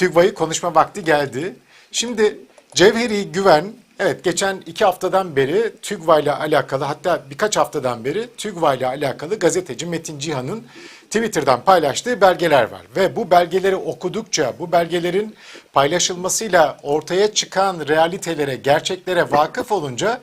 TÜGVA'yı konuşma vakti geldi. Şimdi Cevheri Güven, evet geçen iki haftadan beri TÜGVA ile alakalı hatta birkaç haftadan beri TÜGVA ile alakalı gazeteci Metin Cihan'ın Twitter'dan paylaştığı belgeler var. Ve bu belgeleri okudukça, bu belgelerin paylaşılmasıyla ortaya çıkan realitelere, gerçeklere vakıf olunca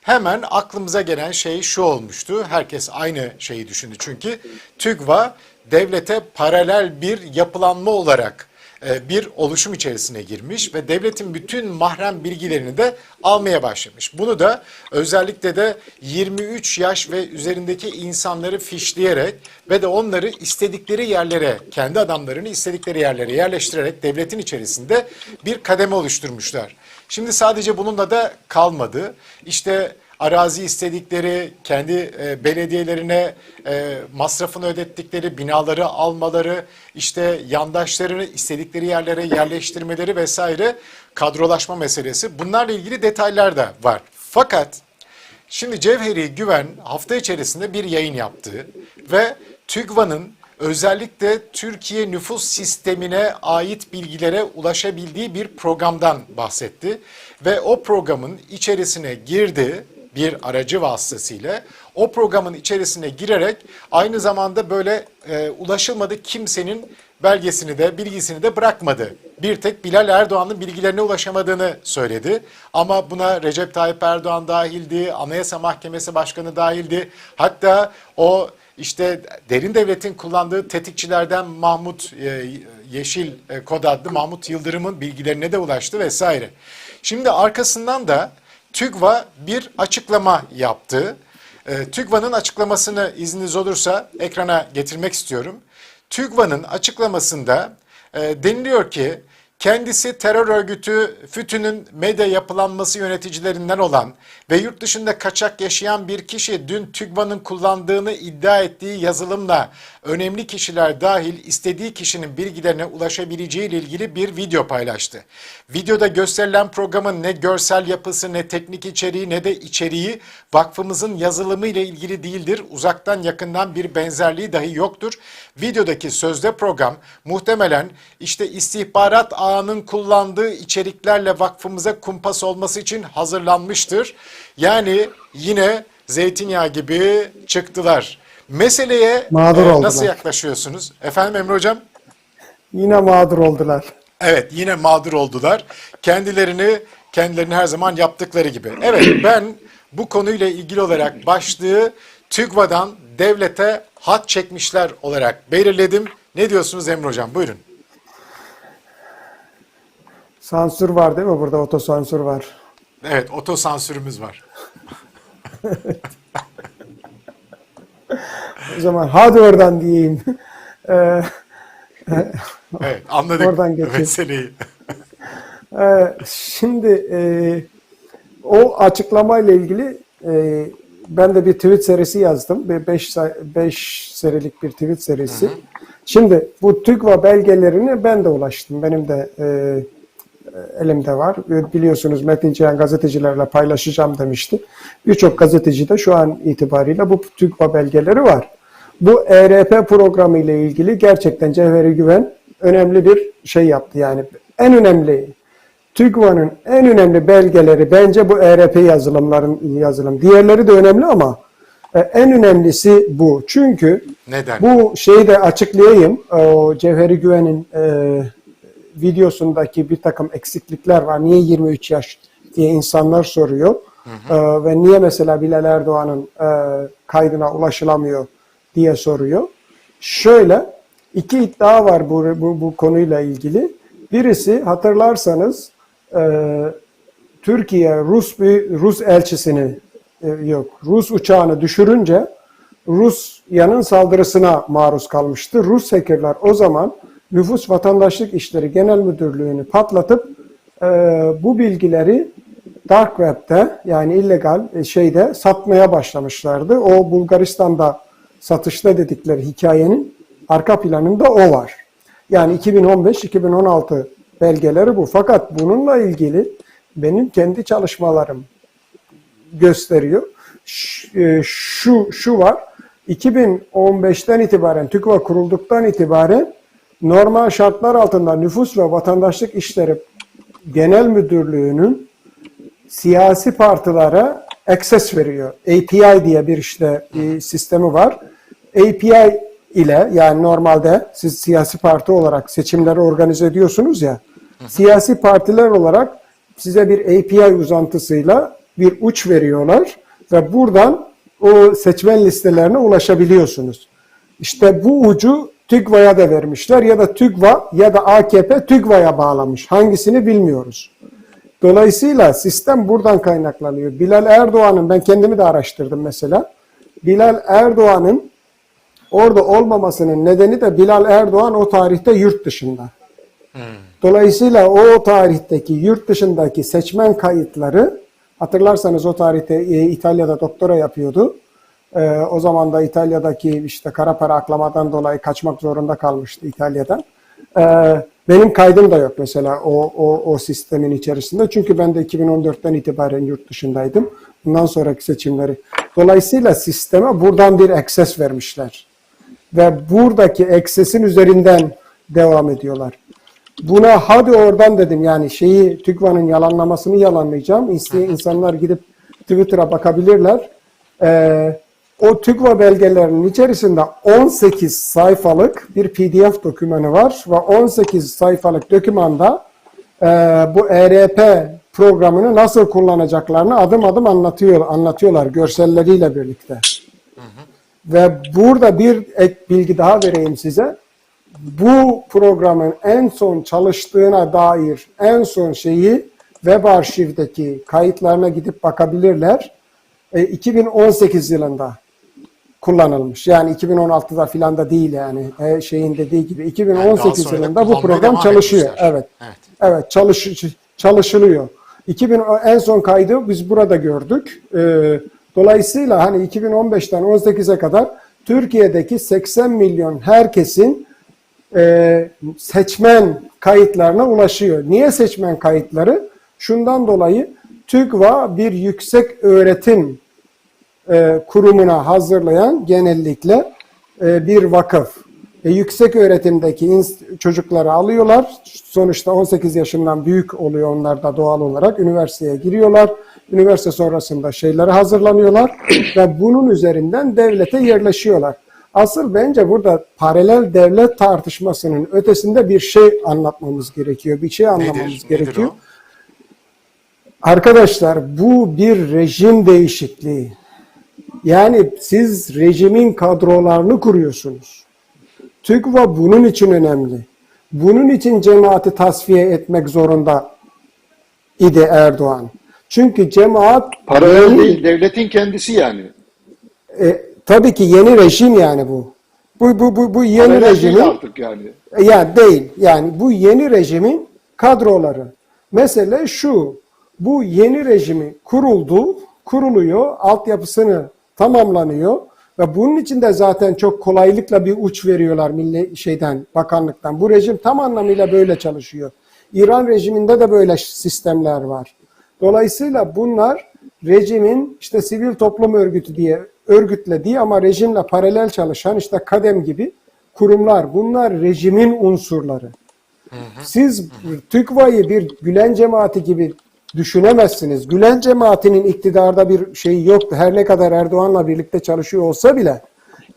hemen aklımıza gelen şey şu olmuştu. Herkes aynı şeyi düşündü çünkü TÜGVA devlete paralel bir yapılanma olarak bir oluşum içerisine girmiş ve devletin bütün mahrem bilgilerini de almaya başlamış. Bunu da özellikle de 23 yaş ve üzerindeki insanları fişleyerek ve de onları istedikleri yerlere, kendi adamlarını istedikleri yerlere yerleştirerek devletin içerisinde bir kademe oluşturmuşlar. Şimdi sadece bununla da kalmadı. İşte arazi istedikleri, kendi e, belediyelerine e, masrafını ödettikleri binaları almaları, işte yandaşlarını istedikleri yerlere yerleştirmeleri vesaire kadrolaşma meselesi. Bunlarla ilgili detaylar da var. Fakat şimdi Cevheri Güven hafta içerisinde bir yayın yaptı ve TÜGVA'nın özellikle Türkiye nüfus sistemine ait bilgilere ulaşabildiği bir programdan bahsetti. Ve o programın içerisine girdi bir aracı vasıtasıyla o programın içerisine girerek aynı zamanda böyle e, ulaşılmadı kimsenin belgesini de bilgisini de bırakmadı. Bir tek Bilal Erdoğan'ın bilgilerine ulaşamadığını söyledi. Ama buna Recep Tayyip Erdoğan dahildi, Anayasa Mahkemesi Başkanı dahildi. Hatta o işte derin devletin kullandığı tetikçilerden Mahmut e, Yeşil e, kod adlı Mahmut Yıldırım'ın bilgilerine de ulaştı vesaire. Şimdi arkasından da TÜGVA bir açıklama yaptı. E, TÜGVA'nın açıklamasını izniniz olursa ekrana getirmek istiyorum. TÜGVA'nın açıklamasında e, deniliyor ki kendisi terör örgütü FETÖ'nün medya yapılanması yöneticilerinden olan ve yurt dışında kaçak yaşayan bir kişi dün TÜGVA'nın kullandığını iddia ettiği yazılımla önemli kişiler dahil istediği kişinin bilgilerine ulaşabileceği ile ilgili bir video paylaştı. Videoda gösterilen programın ne görsel yapısı ne teknik içeriği ne de içeriği vakfımızın yazılımı ile ilgili değildir. Uzaktan yakından bir benzerliği dahi yoktur. Videodaki sözde program muhtemelen işte istihbarat ağının kullandığı içeriklerle vakfımıza kumpas olması için hazırlanmıştır. Yani yine zeytinyağı gibi çıktılar. Meseleye Mağdur e, oldular. nasıl yaklaşıyorsunuz? Efendim Emre Hocam? Yine mağdur oldular. Evet yine mağdur oldular. Kendilerini kendilerini her zaman yaptıkları gibi. Evet ben bu konuyla ilgili olarak başlığı TÜGVA'dan devlete hat çekmişler olarak belirledim. Ne diyorsunuz Emre Hocam? Buyurun. Sansür var değil mi burada? Otosansür var. Evet otosansürümüz var. O zaman hadi oradan diyeyim. Ee, Evet anladık Oradan geçeyim. meseleyi. e, şimdi e, o açıklamayla ilgili e, ben de bir tweet serisi yazdım. 5 5 serilik bir tweet serisi. Şimdi bu TÜGVA belgelerini ben de ulaştım. Benim de e, elimde var. Biliyorsunuz Metin Cihan gazetecilerle paylaşacağım demişti. Birçok gazeteci de şu an itibariyle bu TÜGVA belgeleri var. Bu ERP programı ile ilgili gerçekten Cevheri Güven önemli bir şey yaptı. Yani en önemli TÜGVA'nın en önemli belgeleri bence bu ERP yazılımların yazılım. Diğerleri de önemli ama e, en önemlisi bu. Çünkü Neden? bu şeyi de açıklayayım. O Cevheri Güven'in e, videosundaki bir takım eksiklikler var. Niye 23 yaş diye insanlar soruyor. E, ve niye mesela Bilal Erdoğan'ın e, kaydına ulaşılamıyor diye soruyor. Şöyle iki iddia var bu, bu, bu konuyla ilgili. Birisi hatırlarsanız e, Türkiye Rus bir Rus elçisini e, yok Rus uçağını düşürünce Rusya'nın saldırısına maruz kalmıştı. Rus hackerlar o zaman Nüfus Vatandaşlık İşleri Genel Müdürlüğü'nü patlatıp e, bu bilgileri Dark Web'de yani illegal e, şeyde satmaya başlamışlardı. O Bulgaristan'da satışta dedikleri hikayenin arka planında o var. Yani 2015-2016 belgeleri bu. Fakat bununla ilgili benim kendi çalışmalarım gösteriyor. E, Şu şu var. 2015'ten itibaren TÜGVA kurulduktan itibaren normal şartlar altında Nüfus ve Vatandaşlık İşleri Genel Müdürlüğü'nün siyasi partilere access veriyor. API diye bir işte bir sistemi var. API ile yani normalde siz siyasi parti olarak seçimleri organize ediyorsunuz ya. Siyasi partiler olarak size bir API uzantısıyla bir uç veriyorlar ve buradan o seçmen listelerine ulaşabiliyorsunuz. İşte bu ucu TÜGVA'ya da vermişler ya da TÜGVA ya da AKP TÜGVA'ya bağlamış. Hangisini bilmiyoruz. Dolayısıyla sistem buradan kaynaklanıyor. Bilal Erdoğan'ın ben kendimi de araştırdım mesela. Bilal Erdoğan'ın orada olmamasının nedeni de Bilal Erdoğan o tarihte yurt dışında. Dolayısıyla o tarihteki yurt dışındaki seçmen kayıtları hatırlarsanız o tarihte e, İtalya'da doktora yapıyordu. E, o zaman da İtalya'daki işte kara para aklamadan dolayı kaçmak zorunda kalmıştı İtalya'dan. E, benim kaydım da yok mesela o, o, o sistemin içerisinde. Çünkü ben de 2014'ten itibaren yurt dışındaydım. Bundan sonraki seçimleri. Dolayısıyla sisteme buradan bir access vermişler. Ve buradaki access'in üzerinden devam ediyorlar. Buna hadi oradan dedim yani şeyi TÜGVA'nın yalanlamasını yalanlayacağım. İsteyen insanlar gidip Twitter'a bakabilirler. Ee, o TÜGVA belgelerinin içerisinde 18 sayfalık bir PDF dokümanı var ve 18 sayfalık dokümanda e, bu ERP programını nasıl kullanacaklarını adım adım anlatıyor, anlatıyorlar görselleriyle birlikte. Ve burada bir ek bilgi daha vereyim size. Bu programın en son çalıştığına dair en son şeyi web arşivdeki kayıtlarına gidip bakabilirler. E, 2018 yılında kullanılmış. Yani 2016'da filan da değil yani e, şeyin dediği gibi. 2018 sonra da yılında bu program çalışıyor. etmişler. Evet. Evet. Evet çalış, çalışılıyor. 2000 en son kaydı biz burada gördük. Ee, dolayısıyla hani 2015'ten 18'e kadar Türkiye'deki 80 milyon herkesin e, seçmen kayıtlarına ulaşıyor. Niye seçmen kayıtları? Şundan dolayı TÜGVA bir yüksek öğretim e, kurumuna hazırlayan genellikle e, bir vakıf. E, yüksek öğretimdeki çocukları alıyorlar. Sonuçta 18 yaşından büyük oluyor onlar da doğal olarak. Üniversiteye giriyorlar. Üniversite sonrasında şeylere hazırlanıyorlar ve bunun üzerinden devlete yerleşiyorlar. Asıl bence burada paralel devlet tartışmasının ötesinde bir şey anlatmamız gerekiyor. Bir şey anlamamız Nedir? Nedir gerekiyor. o? Arkadaşlar bu bir rejim değişikliği. Yani siz rejimin kadrolarını kuruyorsunuz. TÜGVA bunun için önemli. Bunun için cemaati tasfiye etmek zorunda idi Erdoğan. Çünkü cemaat Paralel yeni- değil, devletin kendisi yani. e, tabii ki yeni rejim yani bu. Bu bu bu, bu yeni Paralel rejimin artık yani. yani değil. Yani bu yeni rejimin kadroları. Mesele şu. Bu yeni rejimi kuruldu, kuruluyor, altyapısını tamamlanıyor ve bunun için de zaten çok kolaylıkla bir uç veriyorlar milli şeyden, bakanlıktan. Bu rejim tam anlamıyla böyle çalışıyor. İran rejiminde de böyle sistemler var. Dolayısıyla bunlar rejimin işte sivil toplum örgütü diye örgütlediği ama rejimle paralel çalışan işte kadem gibi kurumlar. Bunlar rejimin unsurları. Siz TÜKVA'yı bir Gülen cemaati gibi düşünemezsiniz. Gülen cemaatinin iktidarda bir şeyi yoktu. Her ne kadar Erdoğan'la birlikte çalışıyor olsa bile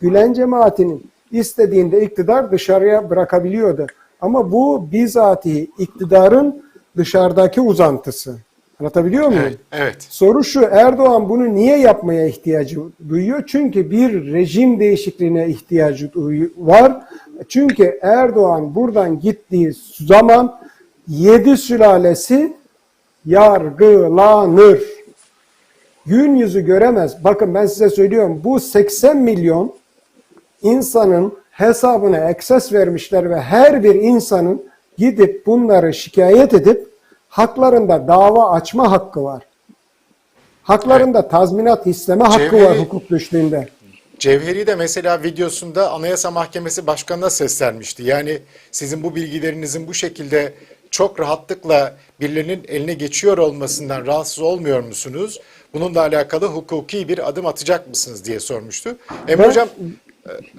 Gülen cemaatinin istediğinde iktidar dışarıya bırakabiliyordu. Ama bu bizatihi iktidarın dışarıdaki uzantısı. Anlatabiliyor muyum? Evet, evet. Soru şu Erdoğan bunu niye yapmaya ihtiyacı duyuyor? Çünkü bir rejim değişikliğine ihtiyacı var. Çünkü Erdoğan buradan gittiği zaman yedi sülalesi yargılanır. Gün yüzü göremez. Bakın ben size söylüyorum bu 80 milyon insanın hesabına access vermişler ve her bir insanın gidip bunları şikayet edip haklarında dava açma hakkı var. Haklarında tazminat isteme hakkı var Cevheri- hukuk düştüğünde. Cevheri de mesela videosunda Anayasa Mahkemesi Başkanı'na seslenmişti. Yani sizin bu bilgilerinizin bu şekilde çok rahatlıkla birilerinin eline geçiyor olmasından rahatsız olmuyor musunuz? Bununla alakalı hukuki bir adım atacak mısınız diye sormuştu. Emre Ben- Hocam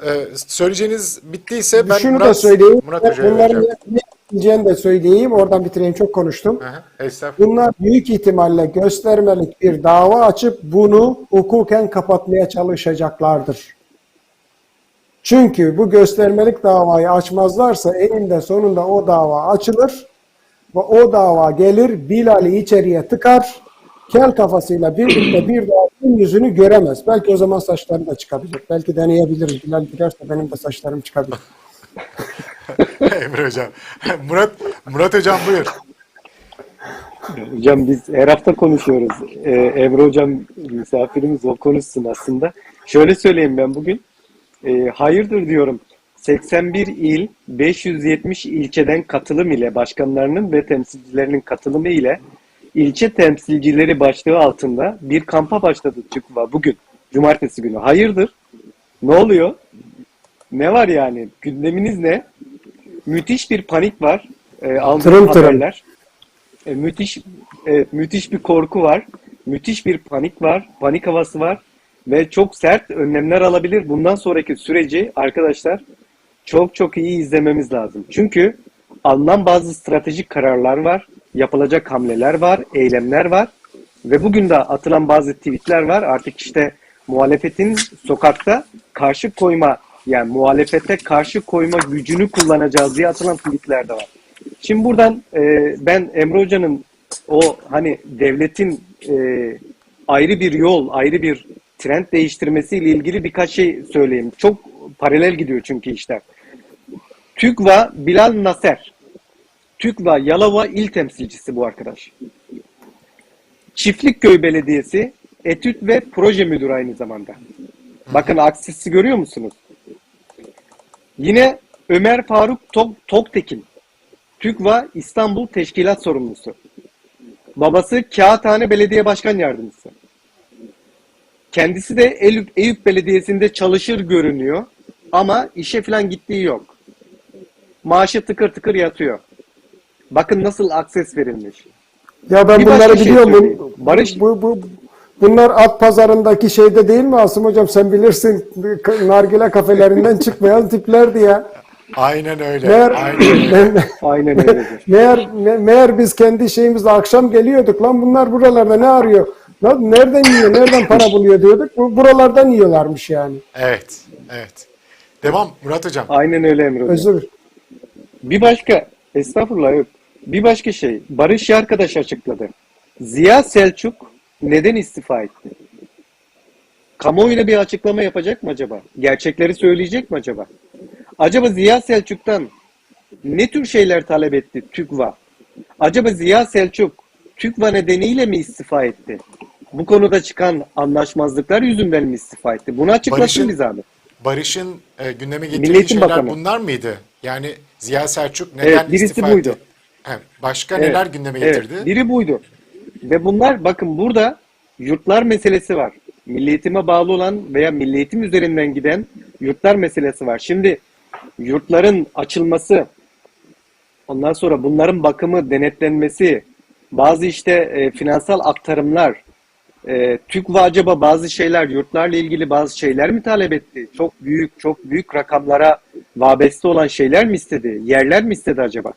Ee, söyleyeceğiniz bittiyse ben Şunu Murat, da söyleyeyim. Murat Hoca'ya Bunların ne diyeceğini de söyleyeyim. Oradan bitireyim. Çok konuştum. Estağfurullah. Bunlar büyük ihtimalle göstermelik bir dava açıp bunu hukuken kapatmaya çalışacaklardır. Çünkü bu göstermelik davayı açmazlarsa eninde sonunda o dava açılır ve o dava gelir Bilal'i içeriye tıkar. Kel kafasıyla birlikte bir daha gün yüzünü göremez. Belki o zaman saçları da çıkabilir. Belki deneyebiliriz. Bilal girerse benim de saçlarım çıkabilir. Emre Hocam. Murat, Murat Hocam buyur. Hocam biz her hafta konuşuyoruz. Ee, Emre Hocam misafirimiz o konuşsun aslında. Şöyle söyleyeyim ben bugün. Ee, hayırdır diyorum. 81 il, 570 ilçeden katılım ile başkanlarının ve temsilcilerinin katılımı ile ilçe temsilcileri başlığı altında bir kampa başladı TÜKVA bugün. Cumartesi günü. Hayırdır? Ne oluyor? Ne var yani? Gündeminiz ne? Müthiş bir panik var. Aldığım Tırım tırım. haberler. E, müthiş e, müthiş bir korku var. Müthiş bir panik var. Panik havası var ve çok sert önlemler alabilir. Bundan sonraki süreci arkadaşlar çok çok iyi izlememiz lazım. Çünkü alınan bazı stratejik kararlar var, yapılacak hamleler var, eylemler var ve bugün de atılan bazı tweetler var. Artık işte muhalefetin sokakta karşı koyma yani muhalefete karşı koyma gücünü kullanacağız diye atılan tweetler de var. Şimdi buradan e, ben Emre Hoca'nın o hani devletin e, ayrı bir yol, ayrı bir trend değiştirmesiyle ilgili birkaç şey söyleyeyim. Çok paralel gidiyor çünkü işler. TÜGVA Bilal Naser. TÜGVA Yalova il temsilcisi bu arkadaş. Çiftlikköy Belediyesi etüt ve proje müdürü aynı zamanda. Bakın aksisi görüyor musunuz? Yine Ömer Faruk Tok, Toktekin. TÜGVA İstanbul Teşkilat Sorumlusu. Babası Kağıthane Belediye Başkan Yardımcısı. Kendisi de Eyüp, Eyüp Belediyesi'nde çalışır görünüyor ama işe falan gittiği yok. Maaşı tıkır tıkır yatıyor. Bakın nasıl akses verilmiş. Ya ben Bir bunları şey biliyorum. söyleyeyim. Bu- Barış- bu, bu, bunlar at pazarındaki şeyde değil mi Asım hocam? Sen bilirsin nargile kafelerinden çıkmayan tiplerdi ya. Aynen öyle. Meğer, Aynen öyle. me- Aynen öyledir. meğer, me- meğer biz kendi şeyimizle akşam geliyorduk. Lan bunlar buralarda ne arıyor? Lan nereden yiyor, nereden para buluyor diyorduk. Bu buralardan yiyorlarmış yani. Evet. Evet. Devam Murat Hocam. Aynen öyle Emre Hocam. Özür. Bir başka, estağfurullah yok. Bir başka şey, Barış arkadaş açıkladı. Ziya Selçuk neden istifa etti? Kamuoyuna bir açıklama yapacak mı acaba? Gerçekleri söyleyecek mi acaba? Acaba Ziya Selçuk'tan ne tür şeyler talep etti TÜGVA? Acaba Ziya Selçuk TÜGVA nedeniyle mi istifa etti? Bu konuda çıkan anlaşmazlıklar yüzünden mi istifa etti? Bunu açıklasın bir zahmet. Barış'ın e, gündeme getirdiği Eğitim şeyler Bakanı. bunlar mıydı? Yani Ziya Selçuk neden Evet, birisi istifa buydu. etti? He, başka Evet, neler gündeme evet, getirdi? biri buydu. Ve bunlar bakın burada yurtlar meselesi var. Milli eğitime bağlı olan veya milli eğitim üzerinden giden yurtlar meselesi var. Şimdi yurtların açılması, ondan sonra bunların bakımı, denetlenmesi, bazı işte e, finansal aktarımlar, e, TÜGVA acaba bazı şeyler, yurtlarla ilgili bazı şeyler mi talep etti? Çok büyük, çok büyük rakamlara vabeste olan şeyler mi istedi? Yerler mi istedi acaba?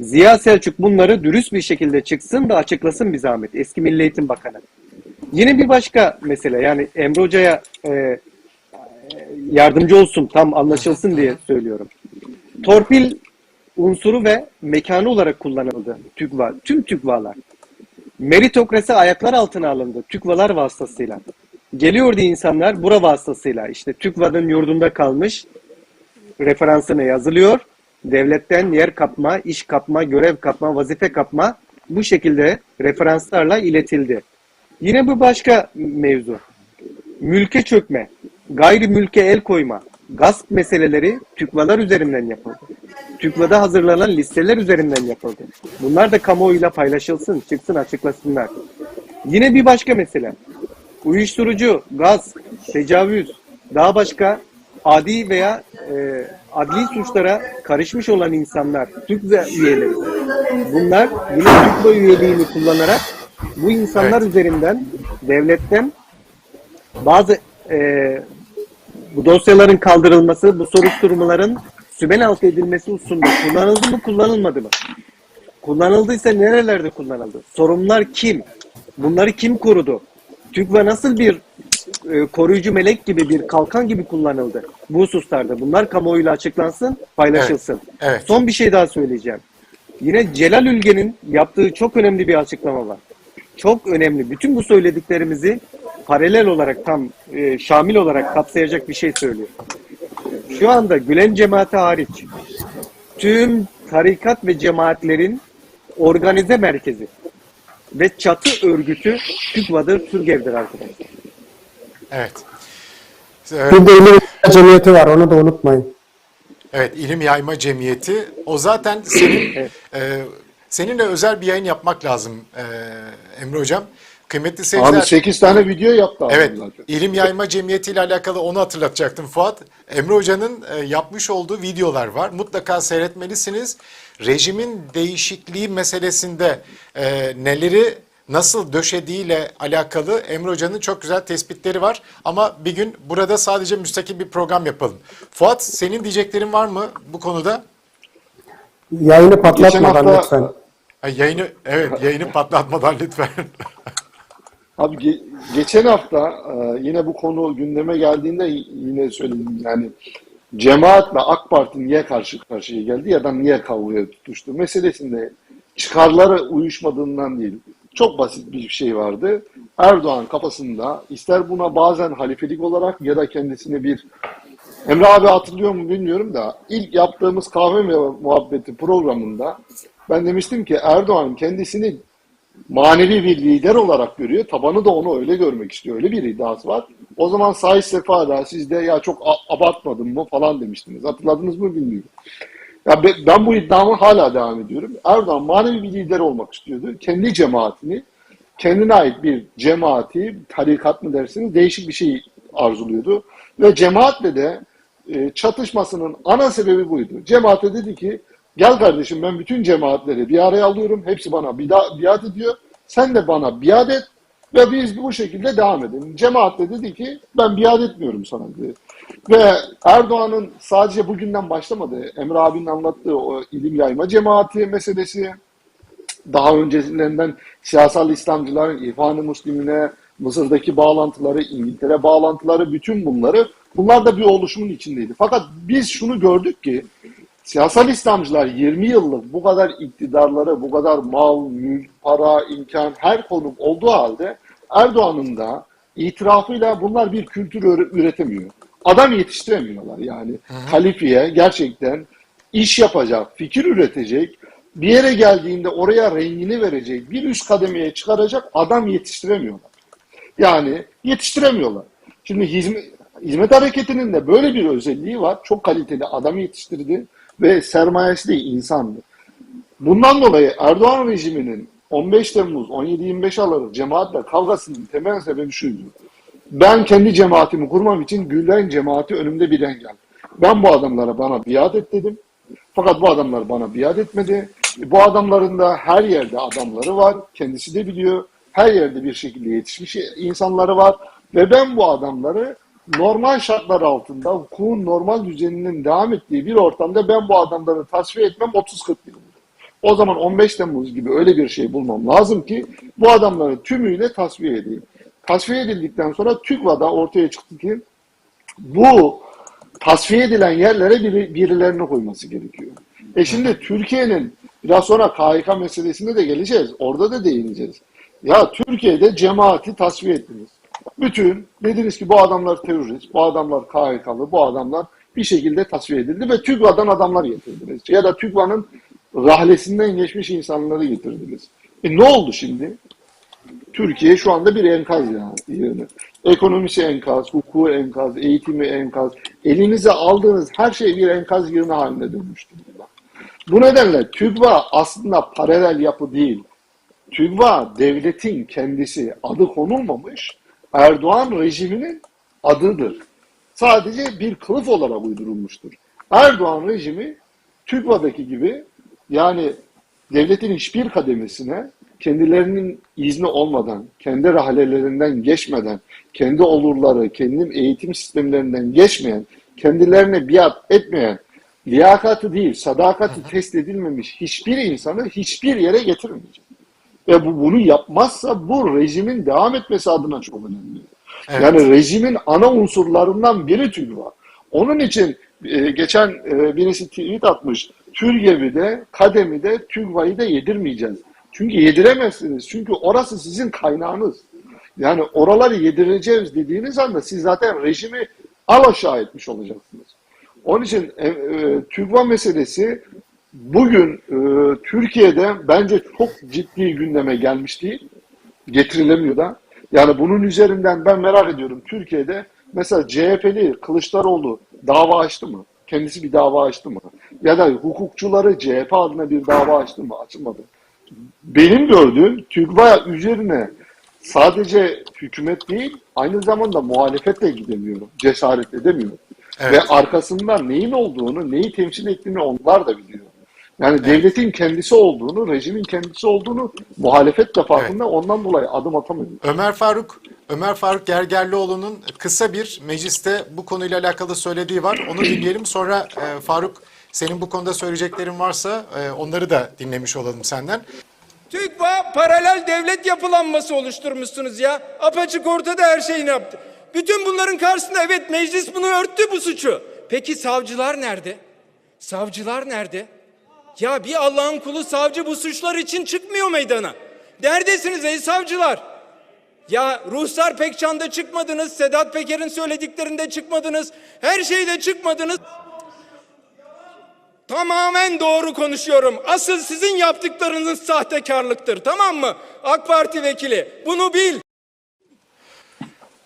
Ziya Selçuk bunları dürüst bir şekilde çıksın da açıklasın bir zahmet. Eski Milli Eğitim Bakanı. Yine bir başka mesele yani Emre Hoca'ya e, yardımcı olsun tam anlaşılsın diye söylüyorum. Torpil unsuru ve mekanı olarak kullanıldı TÜGVA. Tüm TÜGVA'lar. Meritokrasi ayaklar altına alındı TÜGVA'lar vasıtasıyla. Geliyordu insanlar bura vasıtasıyla işte TÜGVA'nın yurdunda kalmış referansına yazılıyor. Devletten yer kapma, iş kapma, görev kapma, vazife kapma bu şekilde referanslarla iletildi. Yine bu başka mevzu. Mülke çökme, gayrimülke el koyma, gasp meseleleri TÜKVA'lar üzerinden yapıldı. TÜKVA'da hazırlanan listeler üzerinden yapıldı. Bunlar da kamuoyuyla paylaşılsın, çıksın açıklasınlar. Yine bir başka mesele. Uyuşturucu, gaz, tecavüz, daha başka adi veya e, adli suçlara karışmış olan insanlar, TÜKVA üyeleri. Bunlar yine TÜKVA üyeliğini kullanarak bu insanlar Evet. üzerinden devletten bazı e, bu dosyaların kaldırılması, bu soruşturmaların altı edilmesi hususunda kullanıldı mı, kullanılmadı mı? Kullanıldıysa nerelerde kullanıldı? Sorumlular kim? Bunları kim korudu? TÜGVA nasıl bir e, koruyucu melek gibi bir kalkan gibi kullanıldı bu hususlarda? Bunlar kamuoyuyla açıklansın, paylaşılsın. Evet, evet. Son bir şey daha söyleyeceğim. Yine Celal Ülgen'in yaptığı çok önemli bir açıklama var. Çok önemli. Bütün bu söylediklerimizi paralel olarak tam e, şamil olarak kapsayacak bir şey söylüyor. Şu anda Gülen cemaati hariç tüm tarikat ve cemaatlerin organize merkezi ve çatı örgütü TÜGVA'dır, TÜRGEV'dir arkadaşlar. Evet. Ee, Bir de ilim cemiyeti var onu da unutmayın. Evet, İlim Yayma Cemiyeti. O zaten senin Evet. e, seninle özel bir yayın yapmak lazım e, Emre Hocam. Kıymetli seyirciler. Abi 8 tane video yaptı abi Evet, zaten. İlim Yayma Cemiyeti ile alakalı onu hatırlatacaktım Fuat. Emre Hoca'nın e, yapmış olduğu videolar var. Mutlaka seyretmelisiniz. Rejimin değişikliği meselesinde e, neleri nasıl döşediğiyle alakalı Emre Hoca'nın çok güzel tespitleri var. Ama bir gün burada sadece müstakil bir program yapalım. Fuat senin diyeceklerin var mı bu konuda? Yayını patlatmadan hafta- lütfen. Ha, yayını evet yayını patlatmadan lütfen. Abi ge- geçen hafta e, yine bu konu gündeme geldiğinde yine söyledim yani cemaatle AK Parti niye karşı karşıya geldi ya da niye kavgaya tutuştu meselesinde çıkarları uyuşmadığından değil. Çok basit bir şey vardı. Erdoğan kafasında ister buna bazen halifelik olarak ya da kendisini bir Emre abi hatırlıyor mu bilmiyorum da ilk yaptığımız kahve ve muhabbeti programında ben demiştim ki Erdoğan kendisini manevi bir lider olarak görüyor. Tabanı da onu öyle görmek istiyor. Öyle bir iddiası var. O zaman Sayış Sefa da siz de ya çok a- abartmadın mı falan demiştiniz. Hatırladınız mı bilmiyorum. Ya be- ben bu iddiamı hala devam ediyorum. Erdoğan manevi bir lider olmak istiyordu. Kendi cemaatini, kendine ait bir cemaati, tarikat mı dersiniz, değişik bir şey arzuluyordu. Ve cemaatle de e, çatışmasının ana sebebi buydu. Cemaate dedi ki gel kardeşim ben bütün cemaatleri bir araya alıyorum. Hepsi bana biat ediyor. Sen de bana biat et ve biz bu şekilde devam edelim. Cemaat de dedi ki ben biat etmiyorum sana dedi. Ve Erdoğan'ın sadece bugünden başlamadı. Emre abinin anlattığı o ilim yayma cemaati meselesi, daha öncesinden siyasal İslamcıların İhvan-ı Müslimine, Mısır'daki bağlantıları, İngiltere bağlantıları, bütün bunları bunlar da bir oluşumun içindeydi. Fakat biz şunu gördük ki siyasal İslamcılar 20 yıllık bu kadar iktidarları, bu kadar mal, mülk, para, imkan her konum olduğu halde Erdoğan'ın da itirafıyla bunlar bir kültür üretemiyor. Adam yetiştiremiyorlar yani. Halifiye gerçekten iş yapacak, fikir üretecek, bir yere geldiğinde oraya rengini verecek, bir üst kademeye çıkaracak adam yetiştiremiyorlar. Yani yetiştiremiyorlar. Şimdi hizmet, hizmet hareketinin de böyle bir özelliği var. Çok kaliteli adam yetiştirdi ve sermayesi de insandı. Bundan dolayı Erdoğan rejiminin 15 Temmuz 17-25 Aralık cemaatle kavgasının temel sebebi şuydu. Ben kendi cemaatimi kurmam için Gülen cemaati önümde bir engel. Ben bu adamlara bana biat et dedim. Fakat bu adamlar bana biat etmedi. Bu adamların da her yerde adamları var. Kendisi de biliyor. Her yerde bir şekilde yetişmiş insanları var. Ve ben bu adamları normal şartlar altında hukukun normal düzeninin devam ettiği bir ortamda ben bu adamları tasfiye etmem 30-40 yıl. O zaman 15 Temmuz gibi öyle bir şey bulmam lazım ki bu adamları tümüyle tasfiye edeyim. Tasfiye edildikten sonra TÜGVA'da ortaya çıktı ki bu tasfiye edilen yerlere biri, birilerini koyması gerekiyor. E şimdi Türkiye'nin biraz sonra KHK meselesine de geleceğiz. Orada da değineceğiz. Ya Türkiye'de cemaati tasfiye ettiniz. Bütün dediniz ki bu adamlar terörist, bu adamlar KHK'lı, bu adamlar bir şekilde tasfiye edildi ve TÜGVA'dan adamlar getirdiniz. Ya da TÜGVA'nın rahlesinden geçmiş insanları getirdiniz. E ne oldu şimdi? Türkiye şu anda bir enkaz yani. Ekonomisi enkaz, hukuku enkaz, eğitimi enkaz. Elinize aldığınız her şey bir enkaz yığını haline dönmüştür. Bu nedenle TÜGVA aslında paralel yapı değil. TÜGVA devletin kendisi adı konulmamış Erdoğan rejiminin adıdır. Sadece bir kılıf olarak uydurulmuştur. Erdoğan rejimi TÜGVA'daki gibi yani devletin hiçbir kademesine kendilerinin izni olmadan, kendi rahalelerinden geçmeden, kendi olurları, kendi eğitim sistemlerinden geçmeyen, kendilerine biat etmeyen, liyakatı değil, sadakati test edilmemiş hiçbir insanı hiçbir yere getirmeyecek. Ve bu, bunu yapmazsa bu rejimin devam etmesi adına çok önemli. Evet. Yani rejimin ana unsurlarından biri TÜGVA. Onun için e, geçen e, birisi tweet atmış. TÜRGEV'i de, KADEM'i de, TÜGVA'yı da yedirmeyeceğiz. Çünkü yediremezsiniz. Çünkü orası sizin kaynağınız. Yani oraları yedireceğiz dediğiniz anda siz zaten rejimi alaşağı etmiş olacaksınız. Onun için e, e, TÜGVA meselesi bugün e, Türkiye'de bence çok ciddi gündeme gelmiş değil. Getirilemiyor da. Yani bunun üzerinden ben merak ediyorum. Türkiye'de mesela CHP'li Kılıçdaroğlu dava açtı mı? Kendisi bir dava açtı mı? Ya da hukukçuları CHP adına bir dava açtı mı? Açılmadı. Benim gördüğüm TÜGVA üzerine sadece hükümet değil aynı zamanda muhalefet de gidemiyor. Cesaret edemiyor. Evet. Ve arkasından neyin olduğunu, neyi temsil ettiğini onlar da biliyor. Yani devletin kendisi olduğunu, rejimin kendisi olduğunu muhalefet de farkında ondan dolayı adım atamıyor. Ömer Faruk Ömer Faruk Gergerlioğlu'nun kısa bir mecliste bu konuyla alakalı söylediği var. Onu dinleyelim. Sonra e, Faruk senin bu konuda söyleyeceklerin varsa e, onları da dinlemiş olalım senden. TÜGVA paralel devlet yapılanması oluşturmuşsunuz ya. Apaçık ortada her şeyini yaptı. Bütün bunların karşısında evet meclis bunu örttü bu suçu. Peki savcılar nerede? Savcılar nerede? Ya bir Allah'ın kulu savcı bu suçlar için çıkmıyor meydana. Neredesiniz ey savcılar? Ya Ruhsar Pekcan'da çıkmadınız, Sedat Peker'in söylediklerinde çıkmadınız, her şeyde çıkmadınız. Tamamen doğru konuşuyorum. Asıl sizin yaptıklarınız sahtekarlıktır. Tamam mı? AK Parti vekili. Bunu bil.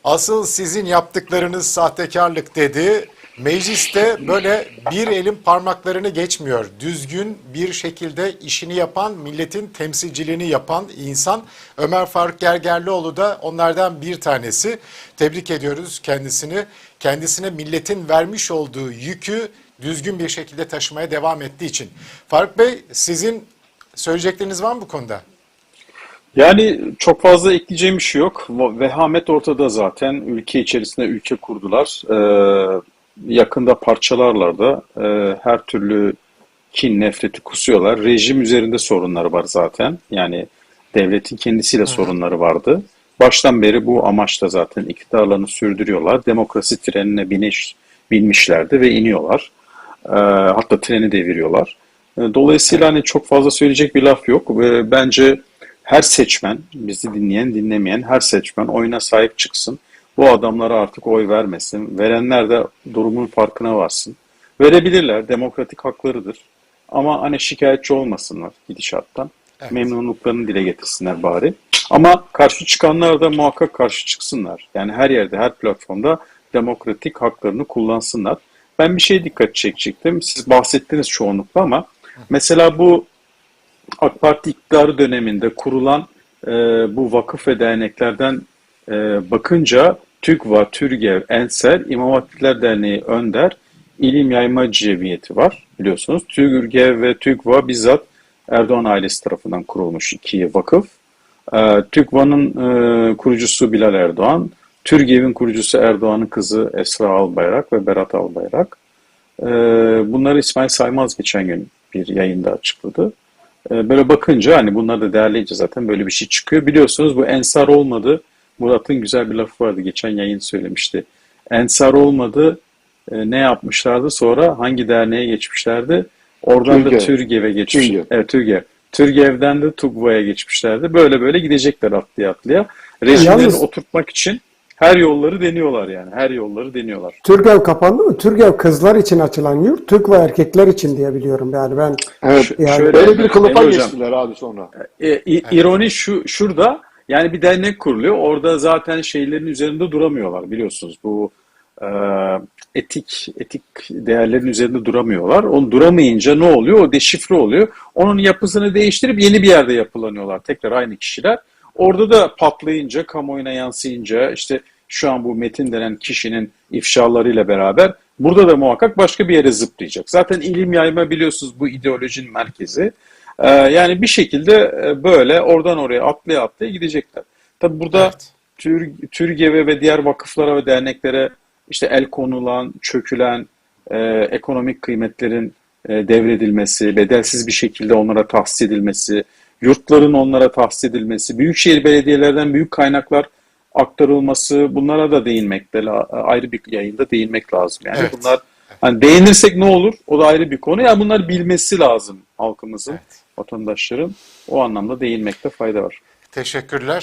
Asıl sizin yaptıklarınız sahtekarlık dedi. Mecliste böyle bir elin parmaklarını geçmiyor. Düzgün bir şekilde işini yapan, milletin temsilciliğini yapan insan Ömer Faruk Gergerlioğlu da onlardan bir tanesi. Tebrik ediyoruz kendisini. Kendisine milletin vermiş olduğu yükü düzgün bir şekilde taşımaya devam ettiği için. Faruk Bey sizin söyleyecekleriniz var mı bu konuda? Yani çok fazla ekleyeceğim bir şey yok. Vehamet ortada zaten. Ülke içerisinde ülke kurdular. Ee, yakında parçalarlar da e, her türlü kin, nefreti kusuyorlar. Rejim üzerinde sorunları var zaten. Yani devletin kendisiyle sorunları vardı. Baştan beri bu amaçla zaten iktidarlarını sürdürüyorlar. Demokrasi trenine biniş, binmişlerdi ve iniyorlar. Ee, hatta treni deviriyorlar. Ee, Dolayısıyla hani çok fazla söyleyecek bir laf yok. Ee, Bence her seçmen, bizi dinleyen, dinlemeyen her seçmen oyuna sahip çıksın. Bu adamlara artık oy vermesin. Verenler de durumun farkına varsın. Verebilirler, demokratik haklarıdır. Ama hani şikayetçi olmasınlar gidişattan. Evet. Memnunluklarını dile getirsinler bari. Ama karşı çıkanlar da muhakkak karşı çıksınlar. Yani her yerde, her platformda demokratik haklarını kullansınlar. Ben bir şeye dikkat çekecektim. Siz bahsettiniz çoğunlukla ama mesela bu AK Parti iktidarı döneminde kurulan e, bu vakıf ve derneklerden e, bakınca TÜGVA, TÜRGEV, ENSER, İmam Hatipler Derneği Önder, İlim Yayma Cemiyeti var biliyorsunuz. TÜRGEV ve TÜGVA bizzat Erdoğan ailesi tarafından kurulmuş iki vakıf. E, TÜGVA'nın e, kurucusu Bilal Erdoğan, TÜRGEV'in kurucusu Erdoğan'ın kızı Esra Albayrak ve Berat Albayrak. E, bunları İsmail Saymaz geçen gün bir yayında açıkladı. E, Böyle bakınca hani bunları da değerleyince zaten böyle bir şey çıkıyor. Biliyorsunuz bu ensar olmadı. Murat'ın güzel bir lafı vardı. Geçen yayın söylemişti. Ensar olmadı. e, ne yapmışlardı? Sonra hangi derneğe geçmişlerdi? Oradan da Türgev. TÜRGEV'e geçmiş. Türgev. Evet TÜRGEV. TÜRGEV'den de TUGVA'ya geçmişlerdi. Böyle böyle gidecekler atlaya atlaya. Rejimlerini Yalnız- oturtmak için her yolları deniyorlar yani. Her yolları deniyorlar. Türgev kapandı mı? Türgev kızlar için açılan yurt, Türk ve erkekler için diye biliyorum yani ben. Evet. Yani- Şöyle- Böyle bir kılıfa geçtiler abi sonra. E, i- ironi şu şurada yani bir dernek kuruluyor. Orada zaten şeylerin üzerinde duramıyorlar biliyorsunuz. Bu e, etik etik değerlerin üzerinde duramıyorlar. Onu duramayınca ne oluyor? O deşifre oluyor. Onun yapısını değiştirip yeni bir yerde yapılanıyorlar. Tekrar aynı kişiler. Orada da patlayınca, kamuoyuna yansıyınca işte şu an bu Metin denen kişinin ifşalarıyla beraber burada da muhakkak başka bir yere zıplayacak. Zaten ilim yayma biliyorsunuz bu ideolojinin merkezi. Ee, yani bir şekilde e, böyle oradan oraya atlaya atlaya gidecekler. Tabi burada Evet. Tür, TÜRGEV'e ve diğer vakıflara ve derneklere işte el konulan, çökülen e, ekonomik kıymetlerin e, devredilmesi, bedelsiz bir şekilde onlara tahsis edilmesi, yurtların onlara tahsis edilmesi, büyükşehir belediyelerden büyük kaynaklar aktarılması bunlara da değinmekte la- ayrı bir yayında değinmek lazım. Yani Evet. bunlar hani değinirsek ne olur? O da ayrı bir konu. Yani bunlar bilmesi lazım halkımızın, Evet. Vatandaşların. O anlamda değinmekte fayda var. Teşekkürler.